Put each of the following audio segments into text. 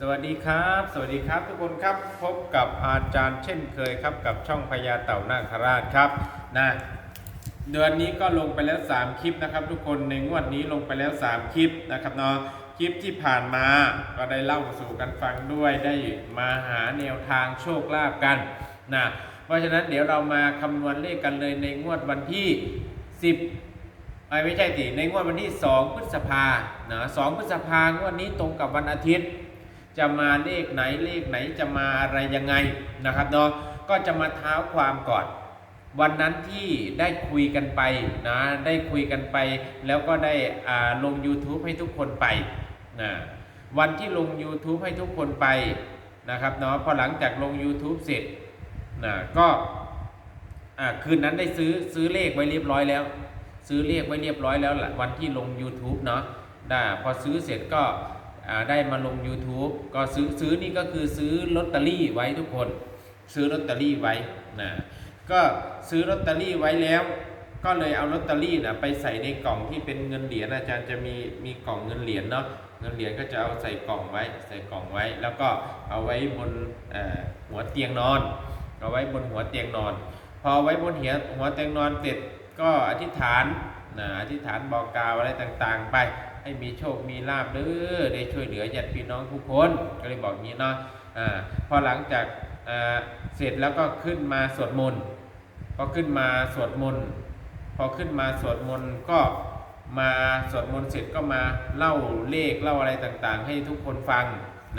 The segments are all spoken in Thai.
สวัสดีครับ สวัสดีครับทุกคนครับพบกับอาจารย์เช่นเคยครับกับช่องพญาเต่านาคราชครับนะเดือนนี้ก็ลงไปแล้ว 3 คลิปนะครับ ทุกคนในงวดนี้ลงไปแล้ว 3 คลิปนะครับเนาะคลิปที่ผ่านมาก็ได้เล่าสู่กันฟังด้วยได้มาหาแนวทางโชคลาภกันนะเพราะฉะนั้นเดี๋ยวเรามาคำนวณเลขกันเลยในงวดวันที่ 10ไม่ไม่ใช่สิในงวดวันที่ 2 พฤษภาเนาะ2พฤษภางวดนี้ตรงกับวันอาทิตย์ จะมาเลขไหนเลขไหนจะมาอะไรยังไงนะครับเนาะก็จะมาเท้าความก่อน วันนั้นที่ได้คุยกันไปนะได้คุยกันไป แล้วก็ได้ลง YouTube ให้ทุกคนไปนะวันที่ลง YouTube ให้ทุกคนไปนะครับเนาะพอหลังจากลง YouTube เสร็จนะก็คืนนั้นได้ซื้อซื้อเลขไว้เรียบร้อยแล้ว ซื้อเลขไว้เรียบร้อยแล้วละวันที่ลง YouTube เนาะได้พอซื้อเสร็จก็ ได้มาลง YouTube ก็ซื้อซื้อนี่ก็คือซื้อลอตเตอรี่ไว้ทุกคน ซื้อลอตเตอรี่ไว้นะก็ซื้อลอตเตอรี่ไว้แล้ว ก็เลยเอาลอตเตอรี่นะไปใส่ในกล่องที่เป็นเงินเหรียญอาจารย์จะมีมีกล่องเงินเหรียญเนาะเงินเหรียญก็จะเอาใส่กล่องไว้ใส่กล่องไว้ แล้วก็เอาไว้บนหัวเตียงนอน เอาไว้บนหัวเตียงนอน พอไว้บนหัวหัวเตียงนอนเสร็จก็อธิษฐานนะอธิษฐานบอกกล่าวอะไรต่างๆ ไป ให้มีโชคมีลาบเด้อได้ช่วยเหลือญาติพี่น้องทุกคนก็เลยบอกอย่างนี้เนาะอ่าพอหลังจากอ่าเสร็จแล้วก็ขึ้นมาสวดมนต์พอขึ้นมาสวดมนต์พอขึ้นมาสวดมนต์ก็มาสวดมนต์เสร็จก็มาเล่าเลขเล่าอะไรต่างๆ ให้ทุกคนฟัง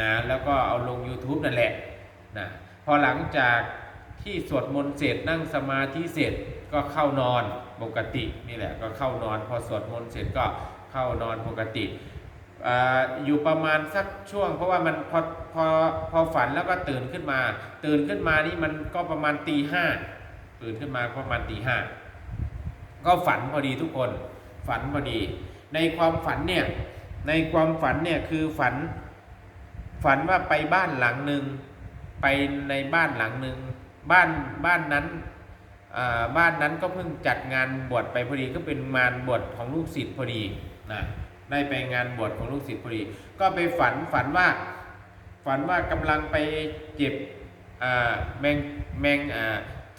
นะแล้วก็เอาลง YouTube นั่นแหละนะพอหลังจากที่สวดมนต์เสร็จนั่งสมาธิเสร็จก็เข้านอนปกตินี่แหละก็เข้านอน พอสวดมนต์เสร็จก็ เข้านอนปกติออยู่ประมาณสักช่วง เพราะว่ามันพอพอพอฝันแล้วก็ตื่นขึ้นมา ตื่นขึ้นมานี่มันก็ประมาณตีห้าตื่นขึ้นมาประมาณตีห้าก็ฝันพอดีทุกคน ฝันพอดี ในความฝันเนี่ยในความฝันเนี่ยคือฝันฝันว่าไปบ้านหลังหนึ่งไปในบ้านหลังหนึ่งบ้านบ้านนั้นบ้านนั้นก็เพิ่งจัดงานบวชไปพอดีก็เป็นงานบวชของลูกศิษย์พอดี นะได้ไปงานบวชของลูกศิษย์พอดี ก็ไปฝันฝันว่าฝันว่ากำลังไปเก็บแมงแมง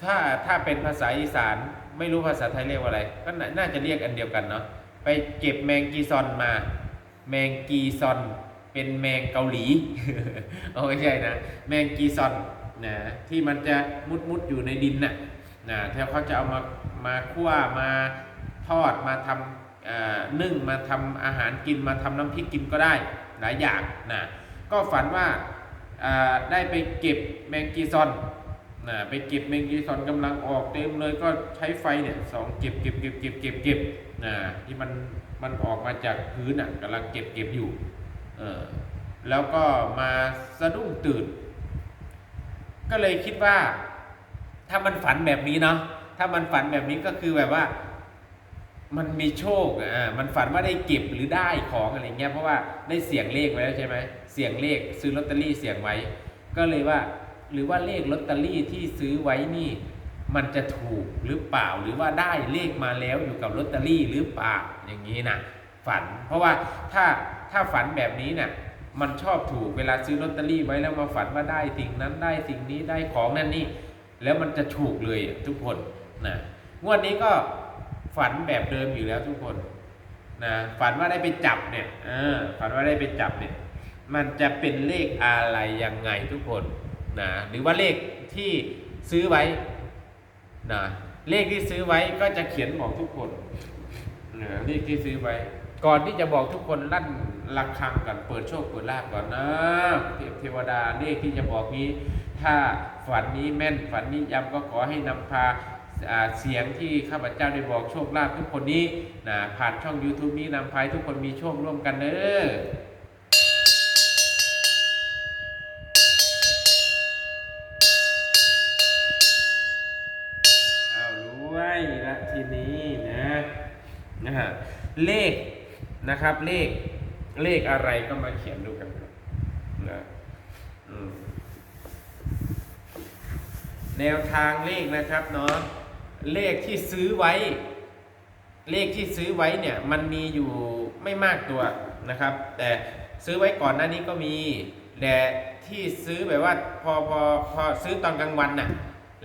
ถ้าถ้าเป็นภาษาอีสานไม่รู้ภาษาไทยเรียกว่าอะไร ก็น่าจะเรียกอันเดียวกันเนาะไปเก็บแมงกีซอนมา แมงกีซอน เป็นแมงเกาหลีเอาไม่ใช่นะแมงกีซอนนะที่มันจะมุดมุดอยู่ในดินน่ะนะที่เขาจะเอามามาคั่วมาทอดมาทำอ่า นึ่งมาทำอาหารกินมาทำน้ำพริกกินก็ได้หลายอย่างนะก็ฝันว่าได้ไปเก็บแมงกีซอนนะไปเก็บแมงกีซอนกำลังออกเต็มเลยก็ใช้ไฟเนี่ยสองเก็บเก็บเก็บเก็บเก็บเก็บนะที่มันมันออกมาจากพื้นอะกำลังเก็บเก็บอยู่เออแล้วก็มาสะดุ้งตื่น ก็เลยคิดว่า ถ้ามันฝันแบบนี้เนาะถ้ามันฝันแบบนี้ก็คือแบบว่า มันมีโชคอ่ามันฝันว่าได้เก็บหรือได้ของอะไรเงี้ยเพราะว่าได้เสี่ยงเลขไว้แล้วใช่ไหมเสี่ยงเลขซื้อลอตเตอรี่เสี่ยงไว้ ก็เลยว่า หรือว่าเลขลอตเตอรี่ที่ซื้อไว้นี่ มันจะถูกหรือเปล่าหรือว่าได้เลขมาแล้วอยู่กับลอตเตอรี่หรือเปล่าอย่างนี้นะฝัน เพราะว่าถ้าถ้าฝันแบบนี้เนี่ยมันชอบถูกเวลาซื้อลอตเตอรี่ไว้แล้วมาฝันว่าได้สิ่งนั้นได้สิ่งนี้ได้ของนั่นนี่แล้วมันจะถูกเลยทุกคนนะงวดนี้ก็ ฝันแบบเดิมอยู่แล้วทุกคนนะฝันว่าได้ไปจับเนี่ยฝันว่าได้ไปจับเนี่ยมันจะเป็นเลขอะไรยังไงทุกคนนะหรือว่าเลขที่ซื้อไว้นะเลขที่ซื้อไว้ก็จะเขียนบอกทุกคนนะเลขที่ซื้อไว้ ก่อนที่จะบอกทุกคนลั่นระฆังกันเปิดโชคเปิดลาภก่อนนะเทพเทวดาเลขที่จะบอกนี้ ถ้าฝันนี้แม่นฝันนี้ย้ำก็ขอให้นำพา เสียงที่ข้าพเจ้าได้บอกโชคลาภทุกคนนี้นะผ่านช่อง YouTube นี้นำพายทุกคนมีโชคร่วมกันเด้อเอารวยละทีนี้นะนะฮะเลขนะครับเลขเลขอะไรก็มาเขียนดูกันนะแนวทางเลขนะครับเนาะ เลขที่ซื้อไว้ เลขที่ซื้อไว้เนี่ยมันมีอยู่ไม่มากตัวนะครับ แต่ซื้อไว้ก่อนหน้านี้ก็มีแต่ที่ซื้อแบบว่าพอพอพอซื้อตอนกลางวันน่ะ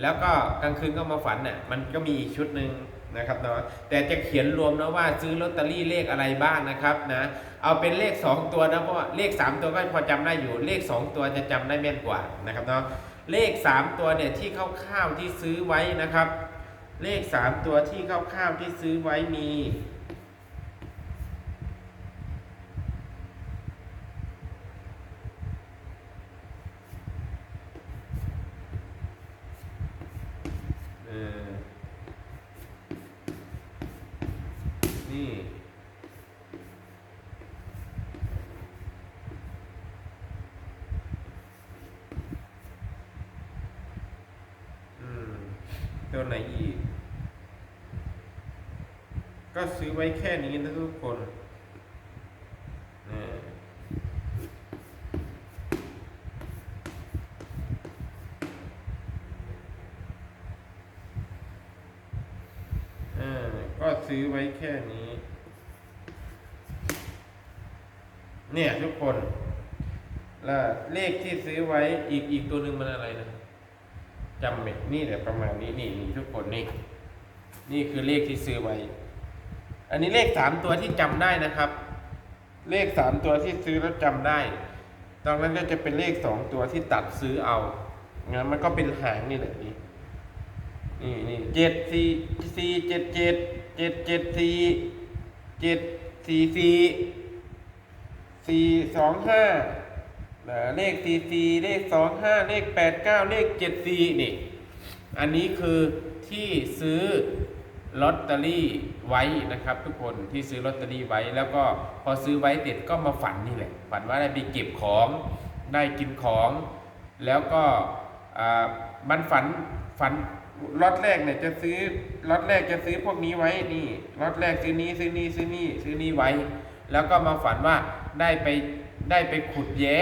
แล้วก็กลางคืนก็มาฝันน่ะมันก็มีอีกชุดหนึ่งนะครับเนาะแต่จะเขียนรวมนะว่าซื้อลอตเตอรี่เลขอะไรบ้างนะครับนะเอาเป็นเลข 2 ตัวนะเพราะเลข 3 ตัวก็พอจำได้อยู่เลข 2 ตัวจะจำได้แม่นกว่านะครับเนาะเลข 3 ตัวเนี่ยที่คร่าวๆที่ซื้อไว้นะครับ เลข3ตัวที่คร่าวๆที่ซื้อไว้มีนี่ อืม ตัวไหนอีก ก็ซื้อไว้แค่นี้นะทุกคนเออเออก็ซื้อไว้แค่นี้ เนี่ยทุกคนแล้วเลขที่ซื้อไว้อีกอีกตัวหนึ่งมันอะไรนะจำไม่นี่แหละประมาณนี้นี่นี่ทุกคนนี่ นี่คือเลขที่ซื้อไว้ อันนี้เลขสามตัวที่จำได้นะครับ เลขสามตัวที่ซื้อแล้วจำได้ตอนนั้นก็จะเป็นเลขสองตัวที่ตัดซื้อเอางั้นมันก็เป็นหางนี่แหละนี่นี่นี่เจ็ดสี่สี่เจ็ดเจ็ดเจ็ดเจ็ดสี่เจ็ดสี่สี่สี่สองห้าเลขสี่สี่เลขสองห้าเลขแปดเก้าเลขเจ็ดสี่นี่ อันนี้คือที่ซื้อ ลอตเตอรี่ไว้นะครับ ทุกคนที่ซื้อลอตเตอรี่ไว้ แล้วก็พอซื้อไว้เสร็จก็มาฝันนี่แหละฝันว่าได้ไปเก็บของได้กินของ แล้วก็มันฝันฝันล็อตแรกเนี่ยจะซื้อล็อตแรกจะซื้อพวกนี้ไว้นี่ล็อตแรกซื้อนี้ซื้อนี้ซื้อนี้ซื้อนี้ไว้ แล้วก็มาฝันว่าได้ไปได้ไปขุดแย้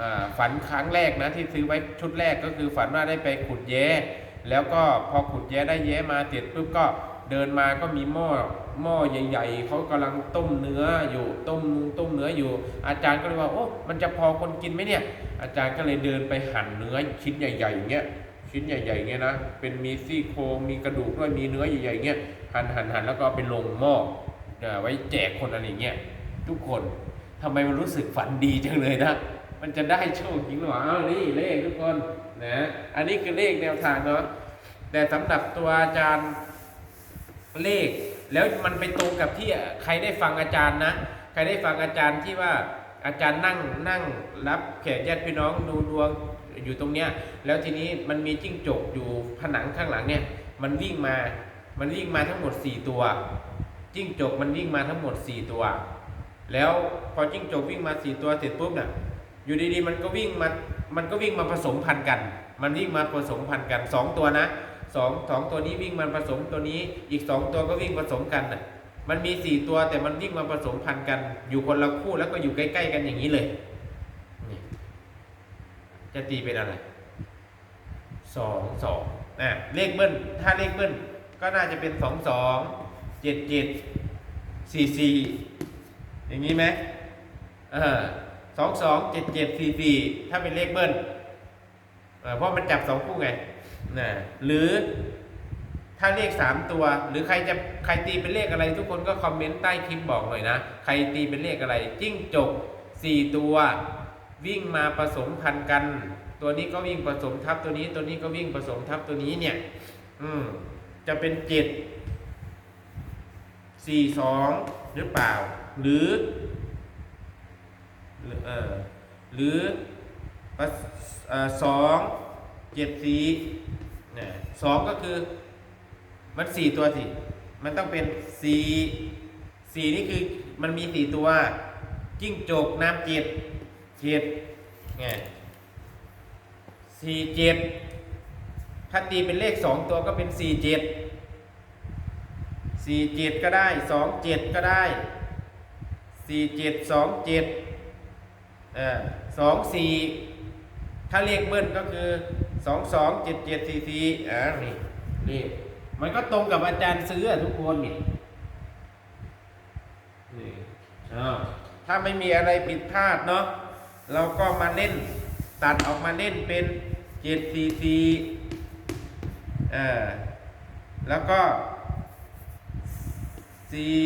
อ่ฝันครั้งแรกนะที่ซื้อไว้ชุดแรกก็คือฝันว่าได้ไปขุดแย้ แล้วก็พอขุดแย้ได้แย้มาเสร็จปุ๊บก็เดินมาก็มีหม้อหม้อใหญ่ๆเขากำลังต้มเนื้ออยู่ต้มต้มเนื้ออยู่ อาจารย์ก็เลยว่าโอ้มันจะพอคนกินไหมเนี่ย อาจารย์ก็เลยเดินไปหั่นเนื้อชิ้นใหญ่ๆอย่างเงี้ยชิ้นใหญ่ๆเงี้ยนะเป็นมีซี่โครงมีกระดูกด้วยมีเนื้อใหญ่ๆอย่างเงี้ยหั่นหั่นหั่นแล้วก็ไปลงหม้อเอ่อไว้แจกคนอะไรเงี้ยทุกคนทำไมมันรู้สึกฝันดีจังเลยนะมันจะได้โชคจริงหรือเปล่าอ้านี่เลขทุกคน นะอันนี้คือเลขแนวทางเนาะแต่สำหรับตัวอาจารย์เลข แล้วมันไปตรงกับที่ใครได้ฟังอาจารย์นะใครได้ฟังอาจารย์ที่ว่าอาจารย์นั่งนั่งรับแขกญาติพี่น้องดูดวงอยู่ตรงเนี้ย แล้วทีนี้มันมีจิ้งจกอยู่ผนังข้างหลังเนี่ย มันวิ่งมา มันวิ่งมาทั้งหมด 4 ตัว จิ้งจกมันวิ่งมาทั้งหมด 4 ตัว แล้วพอจิ้งจกวิ่งมา 4 ตัวเสร็จปุ๊บเนี่ย อยู่ดีๆ มันก็วิ่งมา มันก็วิ่งมาผสมพันธุ์กัน มันวิ่งมาผสมพันธุ์กันสองตัวนะสองสองตัวนี้วิ่งมาผสมตัวนี้ อีกสองตัวก็วิ่งผสมกันน่ะ มันมีสี่ตัวแต่มันวิ่งมาผสมพันธุ์กัน อยู่คนละคู่แล้วก็อยู่ใกล้ ๆ กันอย่างนี้เลย จะตีเป็นอะไรสองสองอะเลขเบิ้ลถ้าเลขเบิ้ลก็น่าจะเป็นสองสองเจ็ดเจ็ดสี่สี่อย่างนี้ไหมเออ สองสองเจ็ดเจ็ดสี่สี่ถ้าเป็นเลขเบิ้ลเพราะมันจับสองคู่ไงนะหรือถ้าเลขสามตัว หรือใครจะใครตีเป็นเลขอะไรทุกคนก็คอมเมนต์ใต้คลิปบอกหน่อยนะ ใครตีเป็นเลขอะไร จิ้งจกสี่ตัว วิ่งมาผสมพันธุ์กัน ตัวนี้ก็วิ่งผสมทับตัวนี้ ตัวนี้ก็วิ่งผสมทับตัวนี้เนี่ย อืมจะเป็นเจ็ดสี่สองหรือเปล่า หรือ เออหรือสองเจ็ดสีนสองก็คือมันสี่ตัวสิ มันต้องเป็นสี่สี่นี่คือมันมีสี่ตัว จิ้งจกน้ำเจ็ดเจ็ดไงสี่เจ็ดถ้าตีเป็นเลขสองตัวก็เป็นสี่เจ็ดสี่เจ็ดก็ได้สองเจ็ดก็ได้สี่เจ็ดสองเจ็ด สองสี่ถ้าเลขเบิ้ลก็คือสองสองเจ็ดเจ็ดสี่สี่อ่านี่นี่มันก็ตรงกับอาจารย์ซื้อทุกคนนี่นี่อ้าวถ้าไม่มีอะไรผิดพลาดเนาะเราก็มาเล่นตัดออกมาเล่นเป็นเจ็ดสี่สี่เออแล้วก็สี่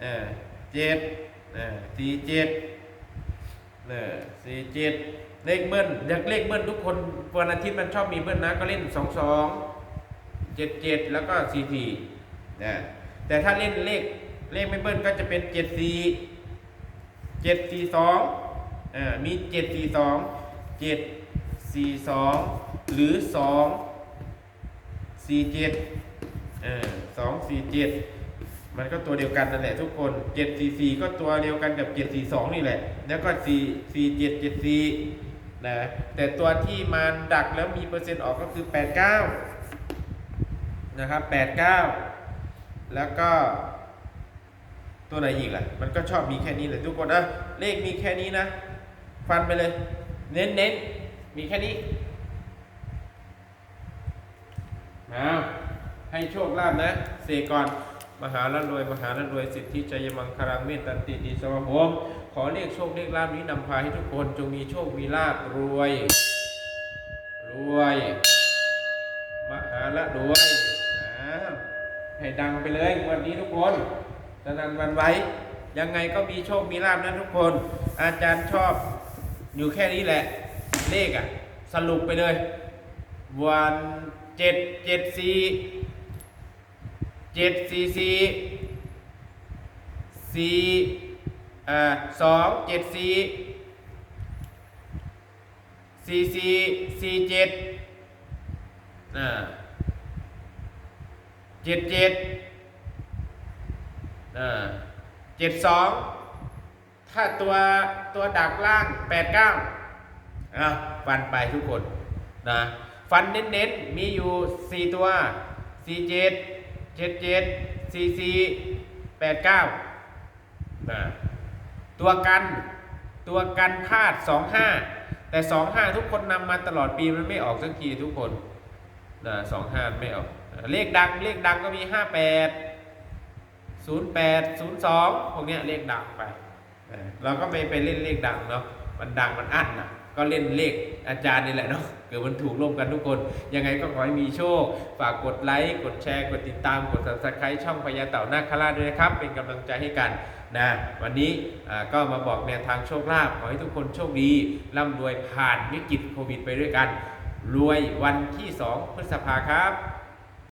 เออเจ็ดเออสี่เจ็ด เออสี่เจ็ดเลขเบิ้ลอยากเลขเบิ้ลทุกคนวันอาทิตย์มันชอบมีเบิ้ลนะก็เล่นสองสองเจ็ดเจ็ดแล้วก็สี่สี่นะแต่ถ้าเล่นเลขเลขไม่เบิ้ลก็จะเป็นเจ็ดสี่เจ็ดสี่สองอ่ามีเจ็ดสี่สองเจ็ดสี่สองหรือสองสี่เจ็ดสองสี่เจ็ด มันก็ตัวเดียวกันนั่นแหละทุกคนเจ็ดสี่สี่ก็ตัวเดียวกันกับเจ็ดสี่สองนี่แหละ แล้วก็สี่สี่เจ็ดเจ็ดสี่นะ แต่ตัวที่มันดักแล้วมีเปอร์เซ็นต์ออกก็คือแปดเก้านะครับแปดเก้าแล้วก็ตัวไหนอีกล่ะ มันก็ชอบมีแค่นี้เลยทุกคนนะเลขมีแค่นี้นะ ฟันไปเลย เน้นเน้นมีแค่นี้เอาให้โชคลาภนะ เสกก่อน มหาละรวยมหาละรวยสิทธิใจยมังคารังเมตตันติดีสวะโหมขอเรียกโชคเรียกลาภนี้นำพาให้ทุกคนจงมีโชคมีลาภรวย รวย มหาละรวยให้ดังไปเลยวันนี้ทุกคนสนันวันไว้ ยังไงก็มีโชคมีลาบนะทุกคน อาจารย์ชอบอยู่แค่นี้แหละ เลขอะสรุปไปเลย วันเจ็ดเจ็ดสี่ เจ็ดสี่สี่สี่อ่าสองเจ็ดสี่สี่สี่สี่เจ็ดอ่าเจ็ดเจ็ดเจ็ดสองถ้าตัวตัวดักล่างแปดเก้าฟันไปทุกคนนะฟันเน้นๆ มีอยู่สี่ตัวสี่เจ็ด เจ็ดเจ็ดสี่สี่แปดเก้าตัวกันตัวกันพลาดสองห้าแต่สองห้าทุกคนนำมาตลอดปีมันไม่ออกสักทีทุกคนนะสองห้าไม่ออก เลขดังเลขดังก็มีห้าแปดศูนย์แปดศูนย์สองพวกเนี้ยเลขดังไปเออเราก็ไม่ไปเล่นเลขดังเนาะมันดังมันอั้นนะ ก็เล่นเลขอาจารย์นี่แหละเนาะเกิดมันถูกร่วมกันทุกคน ยังไงก็ขอให้มีโชค ฝากกดไลค์กดแชร์กดติดตามกด subscribe ช่องพญาเต่านาคราชด้วยนะครับ เป็นกำลังใจให้กันนะวันนี้ก็มาบอกแนวทางโชคลาภขอให้ทุกคนโชคดีร่ำรวยผ่านวิกฤตโควิดไปด้วยกัน รวยวันที่ 2 พฤษภาครับ